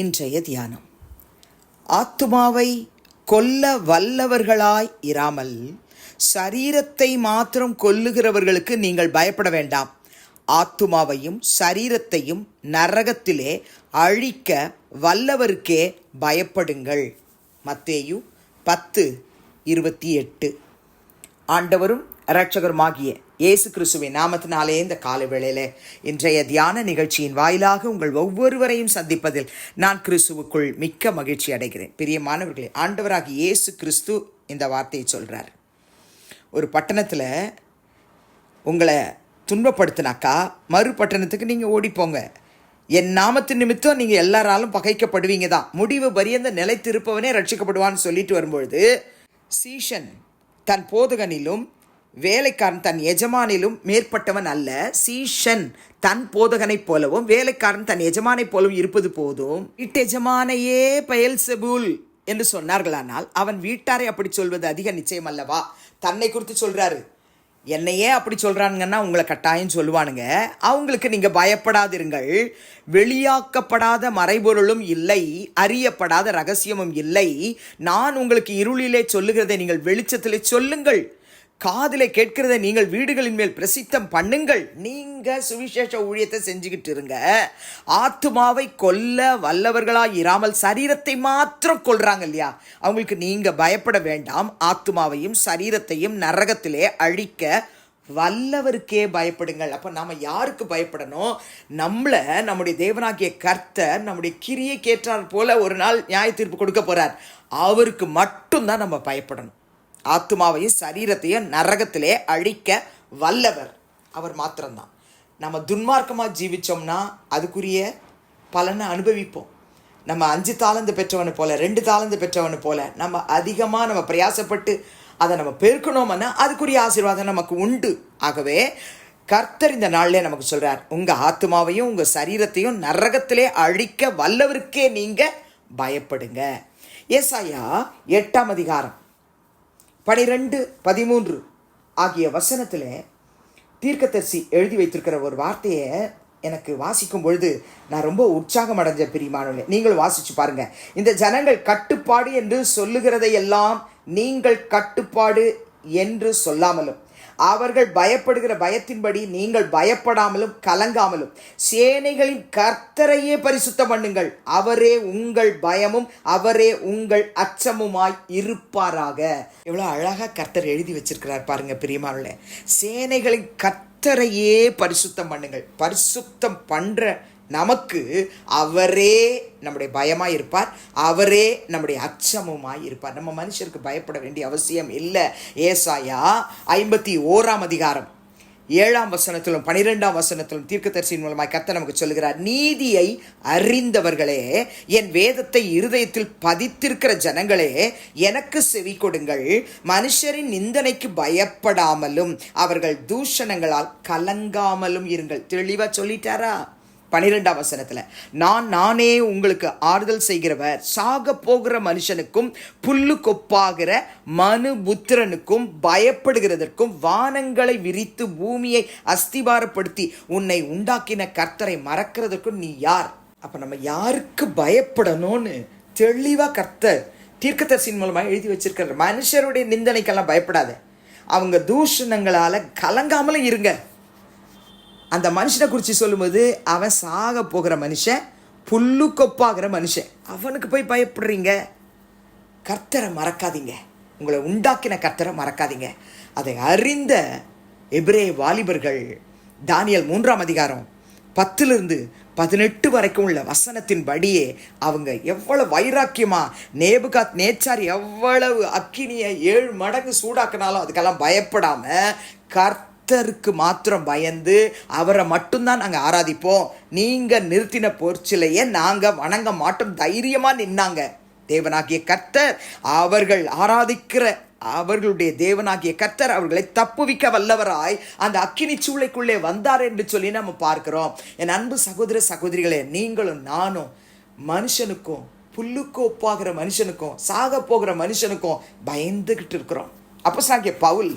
இன்றைய தியானம். ஆத்துமாவை கொல்ல வல்லவர்களாய் இராமல் சரீரத்தை மாத்திரம் கொல்லுகிறவர்களுக்கு நீங்கள் பயப்பட வேண்டாம். ஆத்துமாவையும் சரீரத்தையும் நரகத்திலே அழிக்க வல்லவருக்கே பயப்படுங்கள். மத்தேயு பத்து இருபத்தி எட்டு. ஆண்டவரும் இரட்சகருமாகிய இயேசு கிறிஸ்துவின் நாமத்தினாலே இந்த காலை வேளையில இன்றைய தியான நிகழ்ச்சியின் வாயிலாக உங்கள் ஒவ்வொருவரையும் சந்திப்பதில் நான் கிறிஸ்துவுக்குள் மிக்க மகிழ்ச்சி அடைகிறேன். பிரியமானவர்களே ஆண்டவராகிய இயேசு கிறிஸ்து இந்த வார்த்தையை சொல்கிறார் ஒரு பட்டணத்தில் உங்களை துன்பப்படுத்தினாக்கா மறு பட்டணத்துக்கு நீங்கள் ஓடிப்போங்க. என் நாமத்தின் நிமித்தம் நீங்கள் எல்லாராலும் பகைக்கப்படுவீங்க தான். முடிவு பரியந்த நிலைத்திருப்பவனே ரட்சிக்கப்படுவான்னு சொல்லிட்டு வரும்பொழுது சீஷன் தன் போதகனிலும் வேலைக்காரன் தன் எஜமானிலும் மேற்பட்டவன் அல்ல. சீஷன் தன் போதகனைப் போலவும் வேலைக்காரன் தன் எஜமானைப் போலவும் இருப்பது போதும். இட்டெஜமானையே பயல் செபுல் என்று சொன்னார்களானால் அவன் வீட்டாரை அப்படி சொல்வது அதிக நிச்சயம் அல்லவா? தன்னை குறித்து சொல்கிறாரு என்னையே அப்படி சொல்கிறானுங்கன்னா உங்களை கட்டாயம் சொல்லுவானுங்க. அவங்களுக்கு நீங்கள் பயப்படாதிருங்கள். வெளியாக்கப்படாத மறைபொருளும் இல்லை அறியப்படாத ரகசியமும் இல்லை. நான் உங்களுக்கு இருளிலே சொல்லுகிறதை நீங்கள் வெளிச்சத்திலே சொல்லுங்கள். காதில் கேட்கிறதை நீங்கள் வீடுகளின் மேல் பிரசித்தம் பண்ணுங்கள். நீங்கள் சுவிசேஷ ஊழியத்தை செஞ்சுக்கிட்டு இருங்க. ஆத்துமாவை கொல்ல வல்லவர்களாக இராமல் சரீரத்தை மாத்திரம் கொள்கிறாங்க இல்லையா? அவங்களுக்கு நீங்கள் பயப்பட வேண்டாம். ஆத்துமாவையும் சரீரத்தையும் நரகத்திலே அழிக்க வல்லவருக்கே பயப்படுங்கள். அப்போ நாம் யாருக்கு பயப்படணும்? நம்மளை நம்முடைய தேவனாகிய கர்த்தர் நம்முடைய கிரியை கேட்டார் போல ஒரு நாள் நியாய தீர்ப்பு கொடுக்க போகிறார் அவருக்கு மட்டும்தான் நம்ம பயப்படணும். ஆத்மாவையும் சரீரத்தையும் நரகத்திலே அழிக்க வல்லவர். அவர் மாத்திரம்தான். நம்ம துன்மார்க்கமாக ஜீவித்தோம்னா அதுக்குரிய பலனை அனுபவிப்போம். நம்ம அஞ்சு தாளந்து பெற்றவனு போல ரெண்டு தாளந்து பெற்றவனு போல நம்ம அதிகமாக நம்ம பிரயாசப்பட்டு அதை நம்ம பெருக்கணும்னா அதுக்குரிய ஆசீர்வாதம் நமக்கு உண்டு. ஆகவே கர்த்தர் இந்த நாளிலே நமக்கு சொல்கிறார் உங்கள் ஆத்மாவையும் உங்கள் சரீரத்தையும் நரகத்திலே அழிக்க வல்லவருக்கே நீங்கள் பயப்படுங்க. ஏசாயா எட்டாம் அதிகாரம். பனிரெண்டு பதிமூன்று ஆகிய வசனத்தில் தீர்க்கதரிசி எழுதி வைத்திருக்கிற ஒரு வார்த்தையை எனக்கு வாசிக்கும் பொழுது நான் ரொம்ப உற்சாகம் அடைஞ்ச பிரிமானே நீங்களும் வாசிச்சு பாருங்க. இந்த ஜனங்கள் கட்டுப்பாடு என்று சொல்லுகிறதையெல்லாம் நீங்கள் கட்டுப்பாடு என்று சொல்லாமலும். அவர்கள் பயப்படுகிற பயத்தின்படி நீங்கள் பயப்படாமலும் கலங்காமலும் சேனைகளின் கர்த்தரையே பரிசுத்தம் பண்ணுங்கள். அவரே உங்கள் பயமும் அவரே உங்கள் அச்சமுமாய் இருப்பாராக. எவ்வளோ அழகாக கர்த்தர் எழுதி வச்சிருக்கிறார் பாருங்க பிரியமானுள்ள சேனைகளின் கர்த்தரையே பரிசுத்தம் பண்ணுங்கள். பரிசுத்தம் பண்ணுற நமக்கு அவரே நம்முடைய பயமாக இருப்பார். அவரே நம்முடைய அச்சமுமாய் இருப்பார். நம்ம மனுஷருக்கு பயப்பட வேண்டிய அவசியம் இல்லை. ஏசாயா ஐம்பத்தி ஓராம் அதிகாரம். ஏழாம் வசனத்திலும் பனிரெண்டாம் வசனத்திலும் தீர்க்கதரிசியின் மூலமாக கத்த நமக்கு சொல்லுகிறார் நீதியை அறிந்தவர்களே என் வேதத்தை இருதயத்தில் பதித்திருக்கிற ஜனங்களே எனக்கு செவி கொடுங்கள். மனுஷரின் நிந்தனைக்கு பயப்படாமலும் அவர்கள் தூஷணங்களால் கலங்காமலும் இருங்கள். தெளிவாக சொல்லிட்டாரா? பனிரெண்டாம் வசனத்தில் நான் நானே உங்களுக்கு ஆறுதல் செய்கிறவர் சாக போகிற மனுஷனுக்கும் புல்லு கொப்பாகிற மனு புத்திரனுக்கும் பயப்படுகிறதற்கும் வானங்களை விரித்து பூமியை அஸ்திபாரப்படுத்தி உன்னை உண்டாக்கின கர்த்தரை மறக்கிறதற்கும் நீ யார்? அப்போ நம்ம யாருக்கு பயப்படணும்னு தெளிவாக கர்த்தர் தீர்க்கதரிசின் மூலமாக எழுதி வச்சிருக்கிற மனுஷருடைய நிந்தனைக்கெல்லாம் பயப்படாத. அவங்க தூஷணங்களால் கலங்காமலும் இருங்க. அந்த மனுஷனை குறித்து சொல்லும்போது அவன் சாக போகிற மனுஷன் புல்லு கொப்பாகிற மனுஷன். அவனுக்கு போய் பயப்படுறீங்க? கர்த்தரை மறக்காதீங்க. உங்களை உண்டாக்கின கர்த்தரை மறக்காதீங்க. அதை அறிந்த எபிரே வாலிபர்கள் தானியல் மூன்றாம் அதிகாரம் பத்திலிருந்து பதினெட்டு வரைக்கும் உள்ள வசனத்தின் படியே அவங்க எவ்வளவு வைராக்கியமாக நேபுகாத் நேச்சார் எவ்வளவு அக்கினியை ஏழு மடங்கு சூடாக்கினாலும் அதுக்கெல்லாம் பயப்படாமல் கர்த்த கர்த்தருக்கு மாத்திரம் பயந்து அவரை மட்டும்தான் நாங்கள் ஆராதிப்போம். நீங்கள் நிறுத்தின பொற்சிலையை நாங்கள் வணங்க மாட்டோம். தைரியமாக நின்னாங்க. தேவனாகிய கர்த்தர் அவர்கள் ஆராதிக்கிற அவர்களுடைய தேவனாகிய கர்த்தர் அவர்களை தப்புவிக்க வல்லவராய் அந்த அக்கினி சூளைக்குள்ளே வந்தார் என்று சொல்லி நம்ம பார்க்கிறோம். என் அன்பு சகோதர சகோதரிகளே நீங்களும் நானும் மனுஷனுக்கும் புல்லுக்கு ஒப்பாகிற மனுஷனுக்கும் சாக போகிற மனுஷனுக்கும் பயந்துகிட்டு இருக்கிறோம். அப்போ சாகிய பவுல்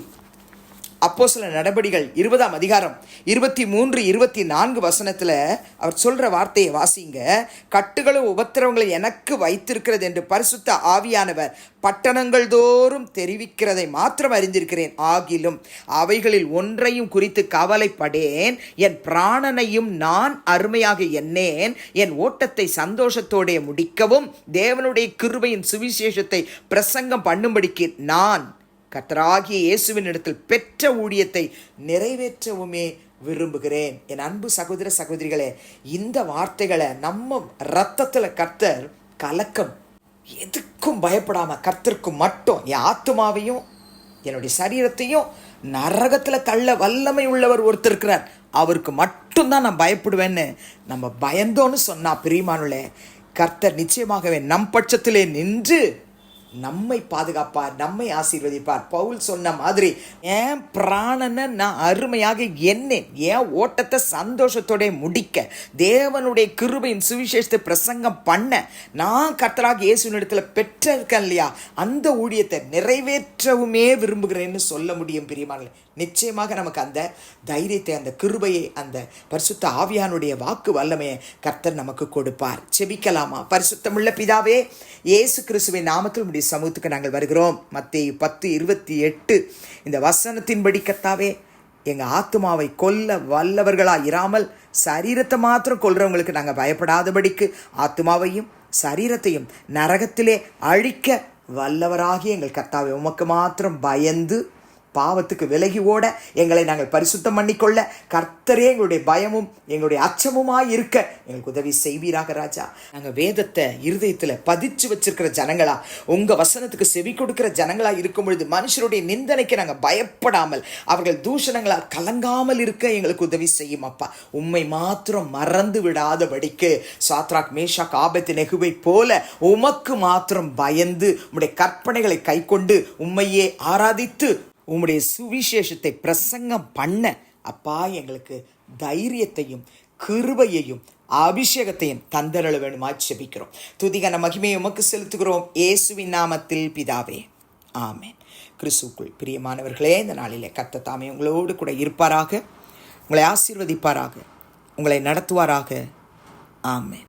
அப்போ சில நடபடிகள் இருபதாம் அதிகாரம் இருபத்தி மூன்று இருபத்தி நான்கு வசனத்தில் அவர் சொல்கிற வார்த்தையை வாசிங்க. கட்டுகளும் உபத்திரவங்களும் எனக்கு வைத்திருக்கிறது என்று பரிசுத்த ஆவியானவர் பட்டணங்கள் தோறும் தெரிவிக்கிறதை மாத்திரம் அறிந்திருக்கிறேன். ஆகிலும் அவைகளில் ஒன்றையும் குறித்து கவலைப்படேன். என் பிராணனையும் நான் அருமையாக எண்ணேன். என் ஓட்டத்தை சந்தோஷத்தோடே முடிக்கவும் தேவனுடைய கிருபையின் சுவிசேஷத்தை பிரசங்கம் பண்ணும்படிக்கு நான் கத்தராகிய இயேசுவின் இடத்தில் பெற்ற ஊழியத்தை நிறைவேற்றவுமே விரும்புகிறேன். என் அன்பு சகோதர சகோதரிகளே இந்த வார்த்தைகளை நம்ம ரத்தத்தில் கர்த்தர் கலக்கம். எதுக்கும் பயப்படாமல் கர்த்தருக்கு மட்டும் என் ஆத்மாவையும் என்னுடைய சரீரத்தையும் நரகத்தில் தள்ள வல்லமை உள்ளவர் ஒருத்தர் இருக்கிறார். அவருக்கு மட்டும்தான் நான் பயப்படுவேன்னு நம்ம பயந்தோன்னு சொன்னா பிரியமானுளே கர்த்தர் நிச்சயமாகவே நம் பட்சத்திலே நின்று நம்மை பாதுகாப்பார் நம்மை ஆசீர்வதிப்பார். பவுல் சொன்ன மாதிரி என் பிராணனை நான் அருமையாக எண்ணேன். என் ஓட்டத்தை சந்தோஷத்தோட முடிக்க தேவனுடைய கிருபையின் சுவிசேஷத்தை பிரசங்கம் பண்ண நான் கர்த்தராக இயேசுனிடத்தில் பெற்றிருக்கேன் இல்லையா? அந்த ஊழியத்தை நிறைவேற்றவுமே விரும்புகிறேன்னு சொல்ல முடியும் பிரியமான நிச்சயமாக நமக்கு அந்த தைரியத்தை அந்த கிருபையை அந்த பரிசுத்த ஆவியானுடைய வாக்கு வல்லமையை கர்த்தர் நமக்கு கொடுப்பார். செபிக்கலாமா? பரிசுத்தமுள்ள பிதாவே இயேசு கிறிஸ்துவின் நாமத்தில் உடைய சமூகத்துக்கு நாங்கள் வருகிறோம். மத்திய பத்து இருபத்தி எட்டு. இந்த வசனத்தின்படி கத்தாவே எங்கள் ஆத்மாவை கொல்ல வல்லவர்களாக இராமல் சரீரத்தை மாத்திரம் கொல்றவங்களுக்கு நாங்கள் பயப்படாதபடிக்கு ஆத்மாவையும் சரீரத்தையும் நரகத்திலே அழிக்க வல்லவராகி எங்கள் கத்தாவை உமக்கு மாத்திரம் பயந்து பாவத்துக்கு விலகி ஓட எங்களை நாங்கள் பரிசுத்தம் பண்ணிக்கொள்ள கர்த்தரே எங்களுடைய பயமும் எங்களுடைய அச்சமுமாய் இருக்க எங்களுக்கு உதவி செய்வீராக ராஜா. நாங்கள் வேதத்தை இருதயத்தில் பதிச்சு வச்சிருக்கிற ஜனங்களா உங்கள் வசனத்துக்கு செவி கொடுக்கிற ஜனங்களா இருக்கும் பொழுது மனுஷருடைய நிந்தனைக்கு நாங்கள் பயப்படாமல் அவர்கள் தூஷணங்களால் கலங்காமல் இருக்க எங்களுக்கு உதவி செய்யும் அப்பா. உம்மை மாத்திரம் மறந்து விடாதபடிக்கு சாத்ராக் மேஷாக் ஆபத்து நெகுவை போல உமக்கு மாத்திரம் பயந்து உம்முடைய கற்பனைகளை கைக்கொண்டு உண்மையே ஆராதித்து உம்முடைய சுவிசேஷத்தை பிரசங்கம் பண்ண அப்பா எங்களுக்கு தைரியத்தையும் கிருபையையும் அபிஷேகத்தையும் தந்தரள வேணுமா செபிக்கிறோம் துதிகன மகிமையை உமக்கு செலுத்துகிறோம். இயேசுவின் நாமத்தில் பிதாவே. ஆமேன். கிறிஸ்துக்குள் பிரியமானவர்களே இந்த நாளிலே கத்த தாமே உங்களோடு கூட இருப்பாராக. உங்களை ஆசீர்வதிப்பாராக. உங்களை நடத்துவாராக. ஆமேன்.